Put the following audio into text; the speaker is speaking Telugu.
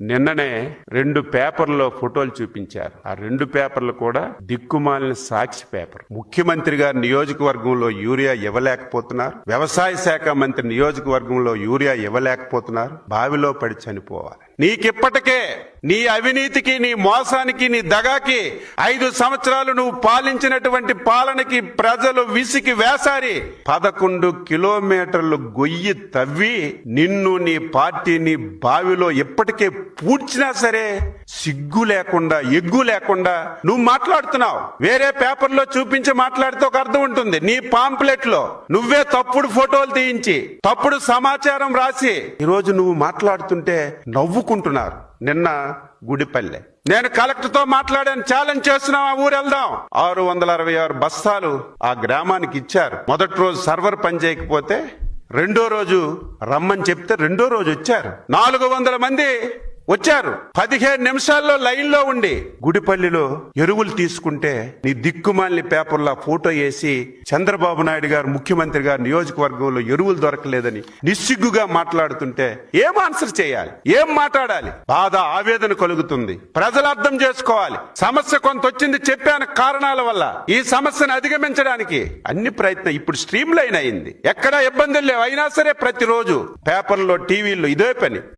నిన్ననే రెండు పేపర్లో ఫోటోలు చూపించారు. ఆ రెండు పేపర్లు కూడా దిక్కుమాలిన సాక్షి పేపర్. ముఖ్యమంత్రి గారి నియోజకవర్గంలో యూరియా ఇవ్వలేకపోతున్నారు. వ్యవసాయ శాఖ మంత్రి నియోజకవర్గంలో యూరియా ఇవ్వలేకపోతున్నారు. బావిలో పడి చనిపోవాలి. నీకిప్పటికే నీ అవినీతికి నీ మోసానికి నీ దగాకి ఐదు సంవత్సరాలు నువ్వు పాలించినటువంటి పాలనకి ప్రజలు విసికి వేసారి. పదకొండు కిలోమీటర్లు గొయ్యి తవ్వి నిన్ను నీ పార్టీని బావిలో ఇప్పటికే పూడ్చినా సరే సిగ్గు లేకుండా ఎగ్గు లేకుండా నువ్వు మాట్లాడుతున్నావు. వేరే పేపర్లో చూపించి మాట్లాడితే ఒక అర్థం ఉంటుంది. నీ పాంప్లెట్లో నువ్వే తప్పుడు ఫోటోలు తీయించి తప్పుడు సమాచారం రాసి. ఈరోజు నువ్వు మాట్లాడుతుంటే నవ్వుకుంటున్నారు. నిన్న గుడిపల్లె. నేను కలెక్టర్తో మాట్లాడాను ఛాలెంజ్ చేస్తున్నాం ఆ ఊరు వెళ్దాం. ఆరు వందల అరవై ఆరు బస్తాలు ఆ గ్రామానికి ఇచ్చారు. మొదటి రోజు సర్వర్ పని చేయకపోతే రెండో రోజు రమ్మని చెప్తే రెండో రోజు వచ్చారు. నాలుగు వందల మంది వచ్చారు. పదిహేను నిమిషాల్లో లైన్లో ఉండి. గుడిపల్లిలో ఎరువులు తీసుకుంటే నీ దిక్కుమాలిని పేపర్లో ఫోటో వేసి చంద్రబాబు నాయుడు గారు ముఖ్యమంత్రి గారు నియోజకవర్గంలో ఎరువులు దొరకలేదని నిస్సిగ్గుగా మాట్లాడుతుంటే ఏం ఆన్సర్ చేయాలి? ఏం మాట్లాడాలి? బాధ ఆవేదన కలుగుతుంది. ప్రజలు అర్థం చేసుకోవాలి. సమస్య కొంత వచ్చింది చెప్పాను కారణాల వల్ల. ఈ సమస్యను అధిగమించడానికి అన్ని ప్రయత్నం ఇప్పుడు స్ట్రీమ్ లైన్ అయింది. ఎక్కడా ఇబ్బందులు లేవు. అయినా సరే ప్రతిరోజు పేపర్లో టీవీల్లో ఇదే పని.